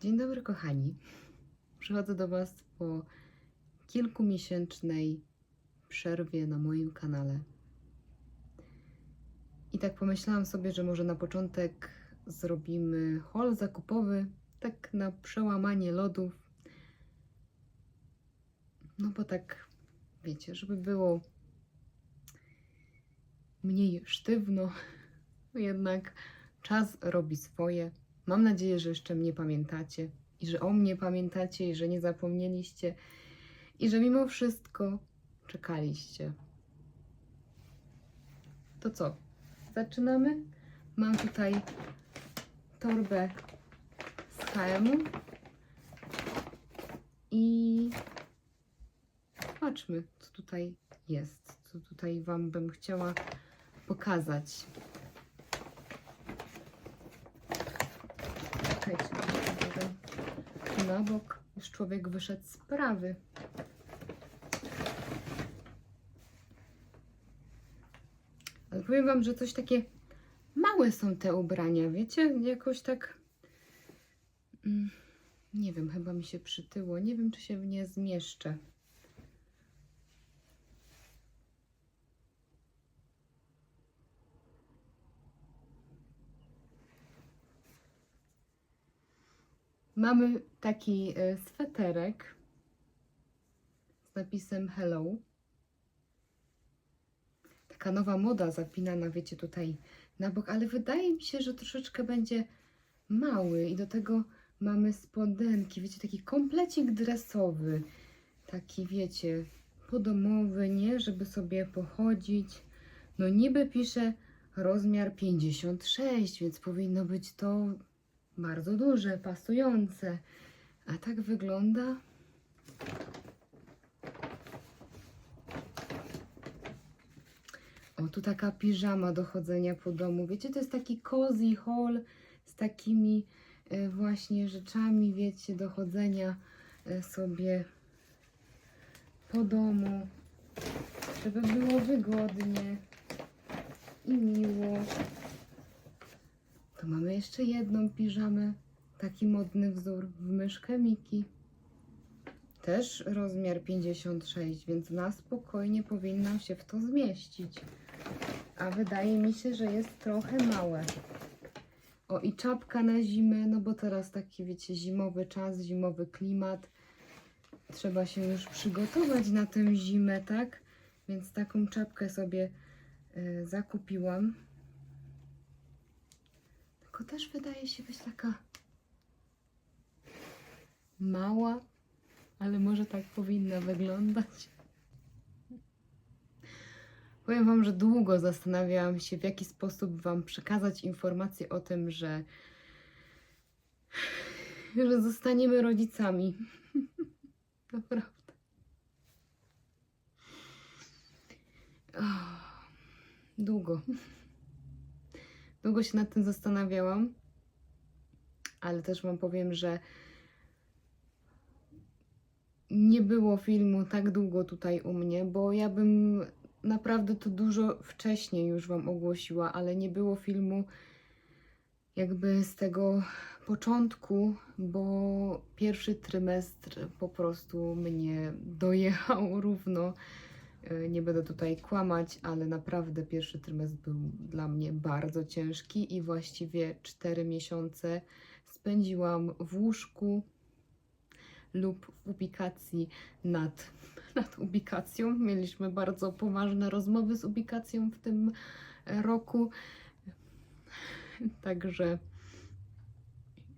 Dzień dobry, kochani. Przychodzę do Was po kilkumiesięcznej przerwie na moim kanale. I tak pomyślałam sobie, że może na początek zrobimy haul zakupowy, tak na przełamanie lodów. No bo tak, wiecie, żeby było mniej sztywno, jednak czas robi swoje. Mam nadzieję, że jeszcze mnie pamiętacie i że o mnie pamiętacie i że nie zapomnieliście i że mimo wszystko czekaliście. To co? Zaczynamy? Mam tutaj torbę z HM-u i patrzmy, co tutaj jest, co tutaj Wam bym chciała pokazać. Może na bok. Już człowiek wyszedł z prawy. Ale powiem Wam, że coś takie małe są te ubrania, wiecie? Jakoś tak. mm, Nie wiem, chyba mi się przytyło. Nie wiem, czy się w nie zmieszczę. Mamy taki e, sweterek z napisem Hello. Taka nowa moda zapinana, wiecie, tutaj na bok, ale wydaje mi się, że troszeczkę będzie mały i do tego mamy spodenki, wiecie, taki komplecik dresowy, taki, wiecie, podomowy, nie, żeby sobie pochodzić. No niby pisze rozmiar 56, więc powinno być to bardzo duże, pasujące. A tak wygląda. O, tu taka piżama do chodzenia po domu. Wiecie, to jest taki cozy haul z takimi e, właśnie rzeczami, wiecie, do chodzenia e, sobie po domu, żeby było wygodnie i miło. To mamy jeszcze jedną piżamę. Taki modny wzór w myszkę Miki. Też rozmiar 56, więc na spokojnie powinnam się w to zmieścić. A wydaje mi się, że jest trochę małe. O i czapka na zimę, no bo teraz taki wiecie, zimowy czas, zimowy klimat. Trzeba się już przygotować na tę zimę, tak? Więc taką czapkę sobie y, zakupiłam. Tylko też wydaje się być taka mała, ale może tak powinna wyglądać. Powiem Wam, że długo zastanawiałam się, w jaki sposób Wam przekazać informację o tym, że, że zostaniemy rodzicami. Naprawdę. Długo. Długo się nad tym zastanawiałam, ale też Wam powiem, że nie było filmu tak długo tutaj u mnie, bo ja bym naprawdę to dużo wcześniej już Wam ogłosiła, ale nie było filmu jakby z tego początku, bo pierwszy trymestr po prostu mnie dojechał równo. E, Nie będę tutaj kłamać, ale naprawdę pierwszy trymestr był dla mnie bardzo ciężki i właściwie 4 miesiące spędziłam w łóżku lub w ubikacji nad, nad ubikacją. Mieliśmy bardzo poważne rozmowy z ubikacją w tym e, roku. Także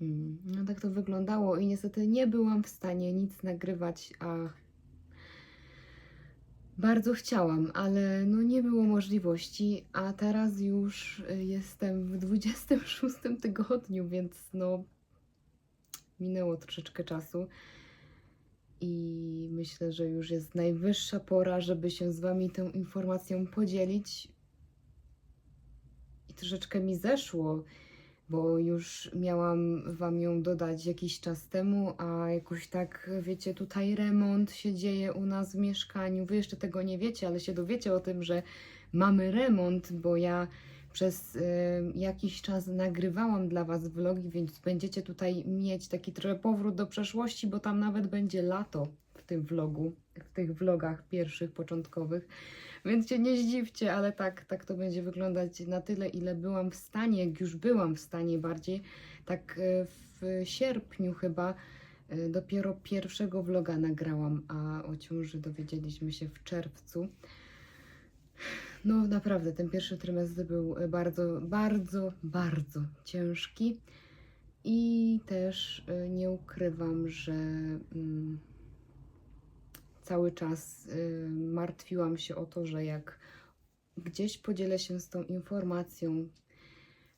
mm, no tak to wyglądało i niestety nie byłam w stanie nic nagrywać, a bardzo chciałam, ale no nie było możliwości, a teraz już y, jestem w 26 tygodniu, więc no minęło troszeczkę czasu i myślę, że już jest najwyższa pora, żeby się z Wami tą informacją podzielić. I troszeczkę mi zeszło, bo już miałam Wam ją dodać jakiś czas temu, a jakoś tak, wiecie, tutaj remont się dzieje u nas w mieszkaniu. Wy jeszcze tego nie wiecie, ale się dowiecie o tym, że mamy remont, bo ja przez y, jakiś czas nagrywałam dla Was vlogi, więc będziecie tutaj mieć taki trochę powrót do przeszłości, bo tam nawet będzie lato tym vlogu, w tych vlogach pierwszych, początkowych. Więc się nie zdziwcie, ale tak, tak to będzie wyglądać na tyle, ile byłam w stanie, jak już byłam w stanie bardziej. Tak y, w sierpniu chyba y, dopiero pierwszego vloga nagrałam, a o ciąży dowiedzieliśmy się w czerwcu. No naprawdę, ten pierwszy trymestr był e, bardzo, bardzo, bardzo ciężki. I też nie ukrywam, że mm, cały czas y, martwiłam się o to, że jak gdzieś podzielę się z tą informacją,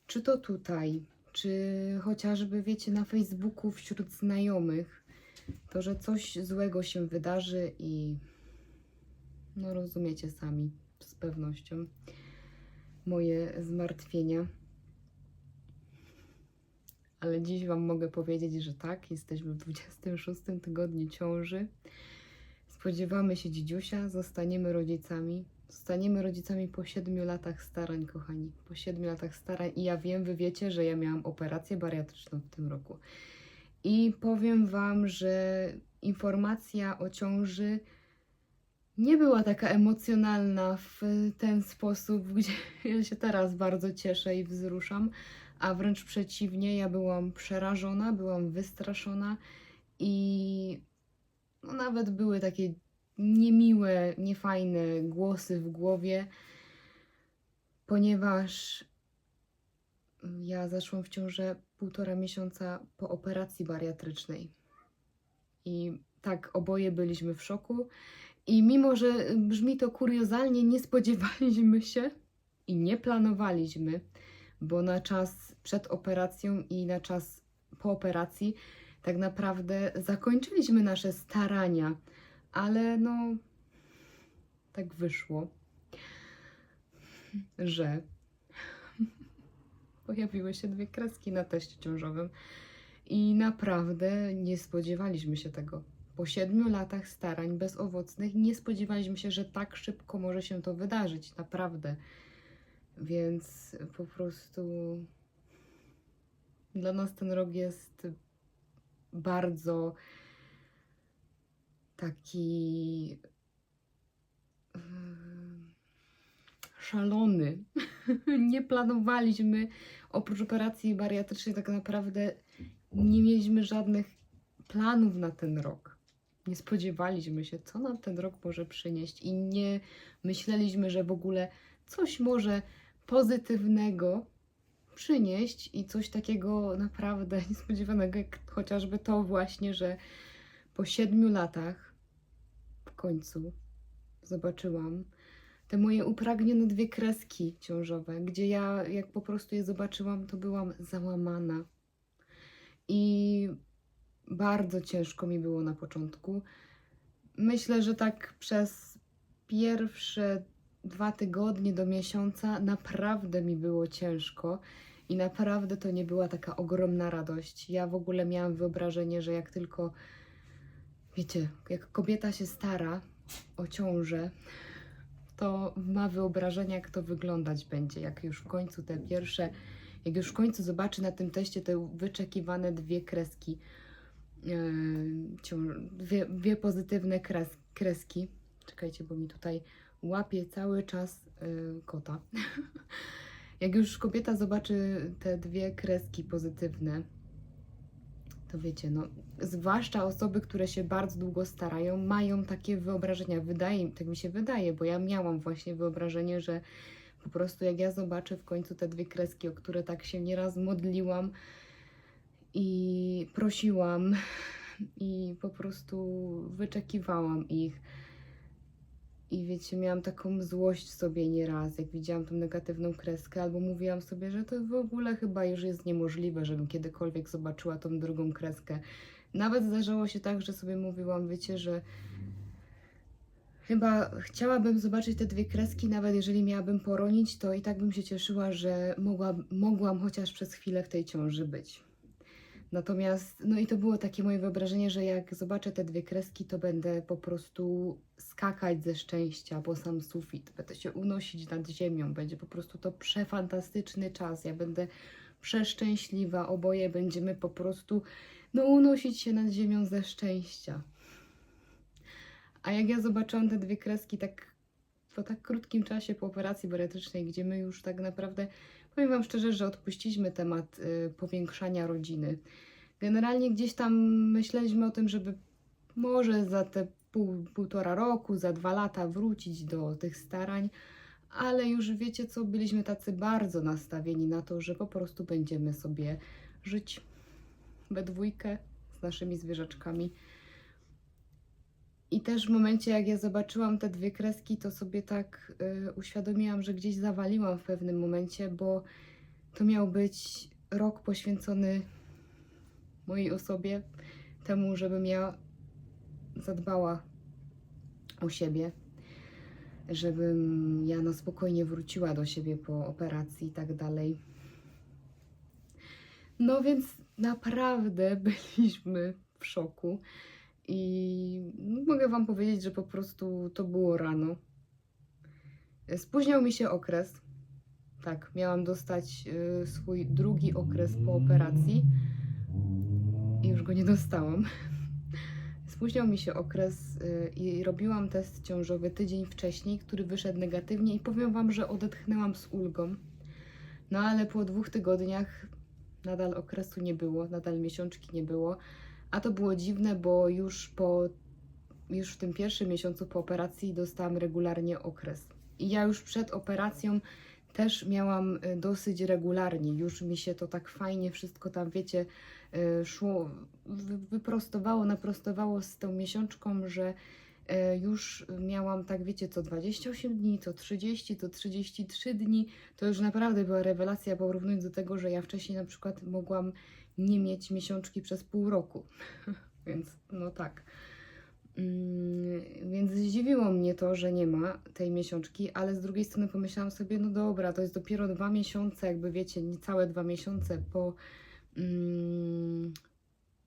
czy to tutaj, czy chociażby, wiecie, na Facebooku wśród znajomych, to że coś złego się wydarzy i no rozumiecie sami z pewnością moje zmartwienia. Ale dziś Wam mogę powiedzieć, że tak, jesteśmy w 26 tygodniu ciąży. Spodziewamy się dzidziusia, zostaniemy rodzicami. Zostaniemy rodzicami po 7 latach starań, kochani. Po 7 latach starań. I ja wiem, Wy wiecie, że ja miałam operację bariatryczną w tym roku. I powiem Wam, że informacja o ciąży nie była taka emocjonalna w ten sposób, gdzie ja się teraz bardzo cieszę i wzruszam, a wręcz przeciwnie, ja byłam przerażona, byłam wystraszona i no nawet były takie niemiłe, niefajne głosy w głowie, ponieważ ja zaszłam w ciążę półtora miesiąca po operacji bariatrycznej. I tak, oboje byliśmy w szoku. I mimo, że brzmi to kuriozalnie, nie spodziewaliśmy się i nie planowaliśmy, bo na czas przed operacją i na czas po operacji tak naprawdę zakończyliśmy nasze starania, ale no tak wyszło, że pojawiły się dwie kreski na teście ciążowym i naprawdę nie spodziewaliśmy się tego po siedmiu latach starań bezowocnych nie spodziewaliśmy się, że tak szybko może się to wydarzyć, naprawdę. Więc po prostu dla nas ten rok jest bardzo taki em, szalony. nie planowaliśmy oprócz operacji bariatrycznej tak naprawdę nie mieliśmy żadnych planów na ten rok nie spodziewaliśmy się, co nam ten rok może przynieść i nie myśleliśmy, że w ogóle coś może pozytywnego przynieść i coś takiego naprawdę niespodziewanego, jak chociażby to właśnie, że po siedmiu latach w końcu zobaczyłam te moje upragnione dwie kreski ciążowe, gdzie ja jak po prostu je zobaczyłam, to byłam załamana. I bardzo ciężko mi było na początku. Myślę, że tak przez pierwsze dwa tygodnie do miesiąca naprawdę mi było ciężko i naprawdę to nie była taka ogromna radość. Ja w ogóle miałam wyobrażenie, że jak tylko, wiecie, jak kobieta się stara o ciążę, to ma wyobrażenie, jak to wyglądać będzie, jak już w końcu te pierwsze, jak już w końcu zobaczy na tym teście te wyczekiwane dwie kreski cią- dwie, dwie pozytywne kres, kreski. Czekajcie, bo mi tutaj łapie cały czas y, kota. Jak już kobieta zobaczy te dwie kreski pozytywne, to wiecie, no, zwłaszcza osoby, które się bardzo długo starają, mają takie wyobrażenia. Wydaje, tak mi się wydaje, bo ja miałam właśnie wyobrażenie, że po prostu jak ja zobaczę w końcu te dwie kreski, o które tak się nieraz modliłam, i prosiłam i po prostu wyczekiwałam ich. I wiecie, miałam taką złość sobie nieraz, jak widziałam tą negatywną kreskę, albo mówiłam sobie, że to w ogóle chyba już jest niemożliwe, żebym kiedykolwiek zobaczyła tą drugą kreskę. Nawet zdarzało się tak, że sobie mówiłam, wiecie, że chyba chciałabym zobaczyć te dwie kreski, nawet jeżeli miałabym poronić, to i tak bym się cieszyła, że mogła, mogłam chociaż przez chwilę w tej ciąży być. Natomiast, no i to było takie moje wyobrażenie, że jak zobaczę te dwie kreski, to będę po prostu skakać ze szczęścia po sam sufit, będę się unosić nad ziemią, będzie po prostu to przefantastyczny czas, ja będę przeszczęśliwa, oboje będziemy po prostu, no unosić się nad ziemią ze szczęścia. A jak ja zobaczyłam te dwie kreski tak po tak krótkim czasie po operacji bariatrycznej, gdzie my już tak naprawdę, powiem Wam szczerze, że odpuściliśmy temat y, powiększania rodziny. Generalnie gdzieś tam myśleliśmy o tym, żeby może za te pół, półtora roku, za dwa lata wrócić do tych starań, ale już wiecie co, byliśmy tacy bardzo nastawieni na to, że po prostu będziemy sobie żyć we dwójkę z naszymi zwierzaczkami. I też w momencie, jak ja zobaczyłam te dwie kreski, to sobie tak y, uświadomiłam, że gdzieś zawaliłam w pewnym momencie, bo to miał być rok poświęcony mojej osobie, temu, żebym ja zadbała o siebie, żebym ja na spokojnie wróciła do siebie po operacji i tak dalej. No więc naprawdę byliśmy w szoku. I mogę Wam powiedzieć, że po prostu to było rano. Spóźniał mi się okres. Tak, miałam dostać y, swój drugi okres po operacji i już go nie dostałam. Spóźniał mi się okres y, i robiłam test ciążowy tydzień wcześniej, który wyszedł negatywnie i powiem Wam, że odetchnęłam z ulgą. No ale po dwóch tygodniach nadal okresu nie było, nadal miesiączki nie było. A to było dziwne, bo już po już w tym pierwszym miesiącu po operacji dostałam regularnie okres. I ja już przed operacją też miałam y, dosyć regularnie. Już mi się to tak fajnie wszystko tam, wiecie, y, szło, wy- wyprostowało, naprostowało z tą miesiączką, że y, już miałam tak, wiecie, co 28 dni, co 30, co 33 dni. To już naprawdę była rewelacja, porównując do tego, że ja wcześniej na przykład mogłam nie mieć miesiączki przez pół roku. Więc no tak. Mm, Więc zdziwiło mnie to, że nie ma tej miesiączki, ale z drugiej strony pomyślałam sobie, no dobra, to jest dopiero dwa miesiące, jakby wiecie, niecałe dwa miesiące po mm,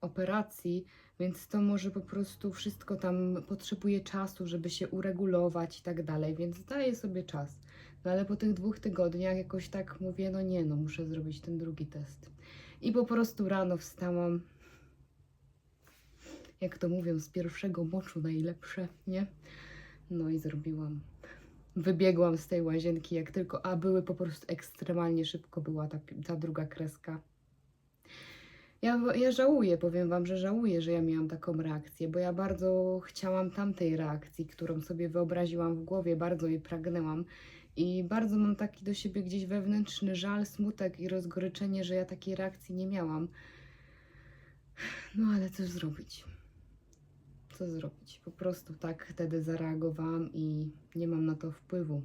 operacji, więc to może po prostu wszystko tam potrzebuje czasu, żeby się uregulować i tak dalej, więc daję sobie czas. No ale po tych dwóch tygodniach jakoś tak mówię, no nie, no muszę zrobić ten drugi test. I po prostu rano wstałam, jak to mówią, z pierwszego moczu najlepsze, nie? No i zrobiłam. Wybiegłam z tej łazienki jak tylko, a były po prostu ekstremalnie szybko była ta, ta druga kreska. Ja, ja żałuję, powiem Wam, że żałuję, że ja miałam taką reakcję, bo ja bardzo chciałam tamtej reakcji, którą sobie wyobraziłam w głowie, bardzo jej pragnęłam. I bardzo mam taki do siebie gdzieś wewnętrzny żal, smutek i rozgoryczenie, że ja takiej reakcji nie miałam. No ale co zrobić? Co zrobić? Po prostu tak wtedy zareagowałam i nie mam na to wpływu.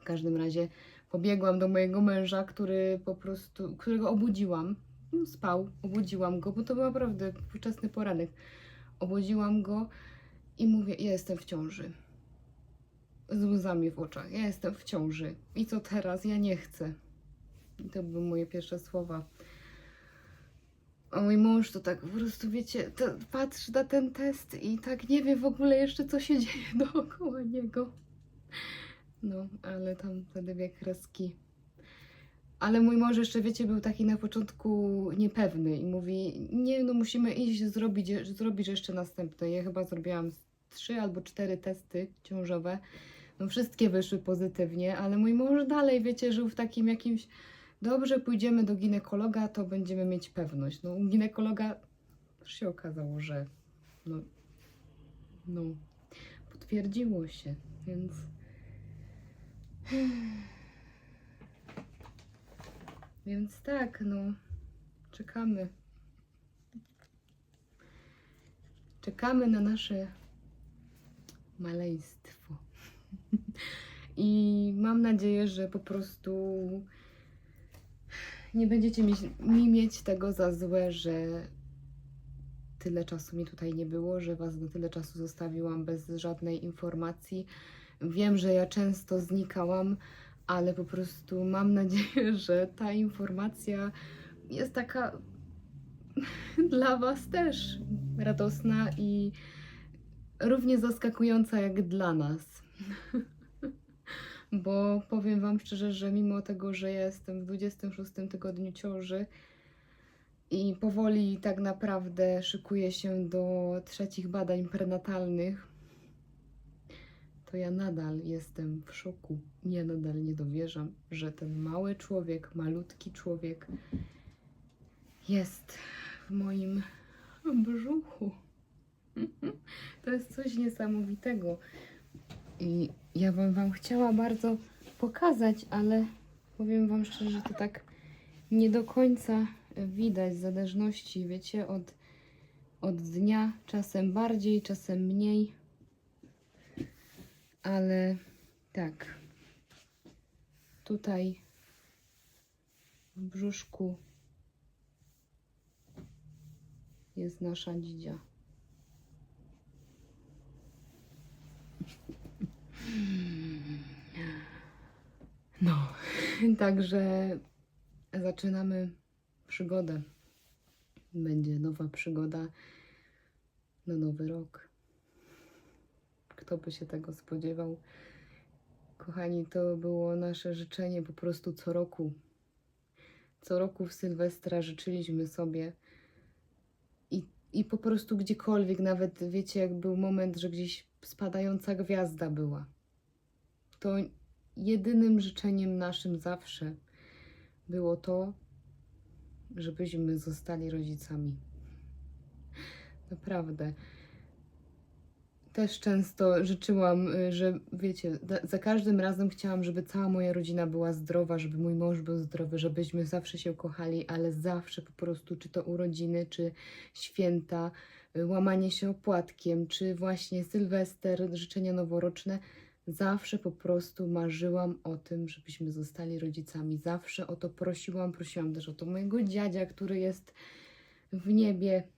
W każdym razie pobiegłam do mojego męża, który po prostu, którego obudziłam. No, Spał, obudziłam go, bo to był naprawdę wczesny poranek. Obudziłam go i mówię: Ja jestem w ciąży z łzami w oczach. Ja jestem w ciąży. I co teraz? Ja nie chcę. I to były moje pierwsze słowa. A mój mąż to tak po prostu, wiecie, to patrzy na ten test i tak nie wie w ogóle jeszcze, co się dzieje dookoła niego. No, ale tam te dwie kreski. Ale mój mąż jeszcze, wiecie, był taki na początku niepewny i mówi, nie, no musimy iść zrobić, zrobić jeszcze następne. Ja chyba zrobiłam trzy albo cztery testy ciążowe. No wszystkie wyszły pozytywnie, ale mój mąż dalej, wiecie, żył w takim jakimś dobrze, pójdziemy do ginekologa, to będziemy mieć pewność. No u ginekologa też się okazało, że no, no potwierdziło się, więc więc tak, no czekamy. Czekamy na nasze maleństwo. I mam nadzieję, że po prostu nie będziecie mieć, mi mieć tego za złe, że tyle czasu mi tutaj nie było, że Was na tyle czasu zostawiłam bez żadnej informacji. Wiem, że ja często znikałam, ale po prostu mam nadzieję, że ta informacja jest taka dla Was też radosna i równie zaskakująca jak dla nas. Bo powiem Wam szczerze, że mimo tego, że jestem w 26 tygodniu ciąży i powoli tak naprawdę szykuję się do trzecich badań prenatalnych, to ja nadal jestem w szoku. Ja nadal nie dowierzam, że ten mały człowiek, malutki człowiek jest w moim brzuchu. To jest coś niesamowitego. I ja bym Wam chciała bardzo pokazać, ale powiem Wam szczerze, że to tak nie do końca widać w zależności, wiecie, od, od dnia, czasem bardziej, czasem mniej. Ale tak, tutaj w brzuszku jest nasza dzidzia. No, także zaczynamy przygodę. Będzie nowa przygoda na nowy rok. Kto by się tego spodziewał? Kochani, to było nasze życzenie po prostu co roku. Co roku w Sylwestra życzyliśmy sobie i, i po prostu gdziekolwiek, nawet wiecie, jak był moment, że gdzieś spadająca gwiazda była. To jedynym życzeniem naszym zawsze było to, żebyśmy zostali rodzicami. Naprawdę. Też często życzyłam, y, że wiecie, za- każdym razem chciałam, żeby cała moja rodzina była zdrowa, żeby mój mąż był zdrowy, żebyśmy zawsze się kochali, ale zawsze po prostu, czy to urodziny, czy święta, y, łamanie się opłatkiem, czy właśnie Sylwester, życzenia noworoczne, zawsze po prostu marzyłam o tym, żebyśmy zostali rodzicami. Zawsze o to prosiłam, prosiłam też o to mojego dziadzia, który jest w niebie,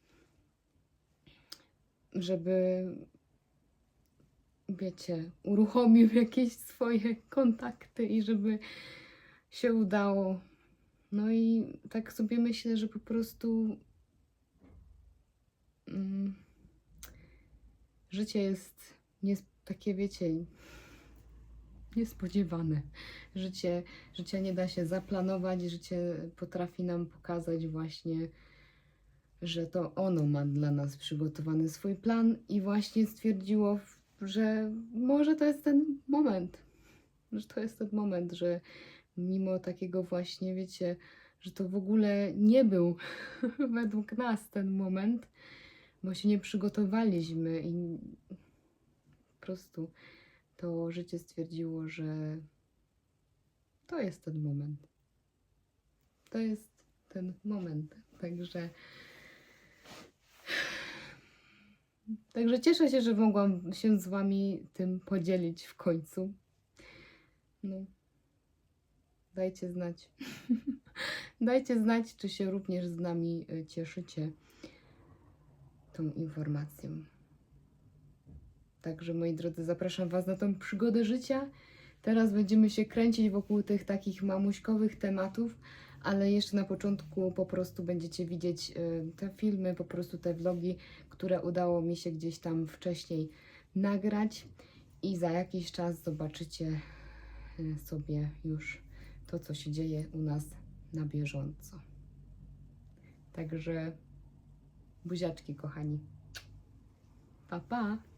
żeby wiecie, uruchomił jakieś swoje kontakty i żeby się udało. No i tak sobie myślę, że po prostu mm, życie jest nies- takie, wiecie, niespodziewane. Życie, życia nie da się zaplanować, życie potrafi nam pokazać właśnie, że to ono ma dla nas przygotowany swój plan i właśnie stwierdziło, że może to jest ten moment, że to jest ten moment, że mimo takiego właśnie, wiecie, że to w ogóle nie był według nas ten moment, bo się nie przygotowaliśmy i po prostu to życie stwierdziło, że to jest ten moment. To jest ten moment. Także. Także cieszę się, że mogłam się z Wami tym podzielić w końcu. No. Dajcie znać. Dajcie znać, czy się również z nami y, cieszycie tą informacją. Także moi drodzy, zapraszam Was na tą przygodę życia. Teraz będziemy się kręcić wokół tych takich mamuśkowych tematów, ale jeszcze na początku po prostu będziecie widzieć y, te filmy, po prostu te vlogi, które udało mi się gdzieś tam wcześniej nagrać i za jakiś czas zobaczycie y, sobie już to, co się dzieje u nas na bieżąco. Także buziaczki, kochani. Pa, pa!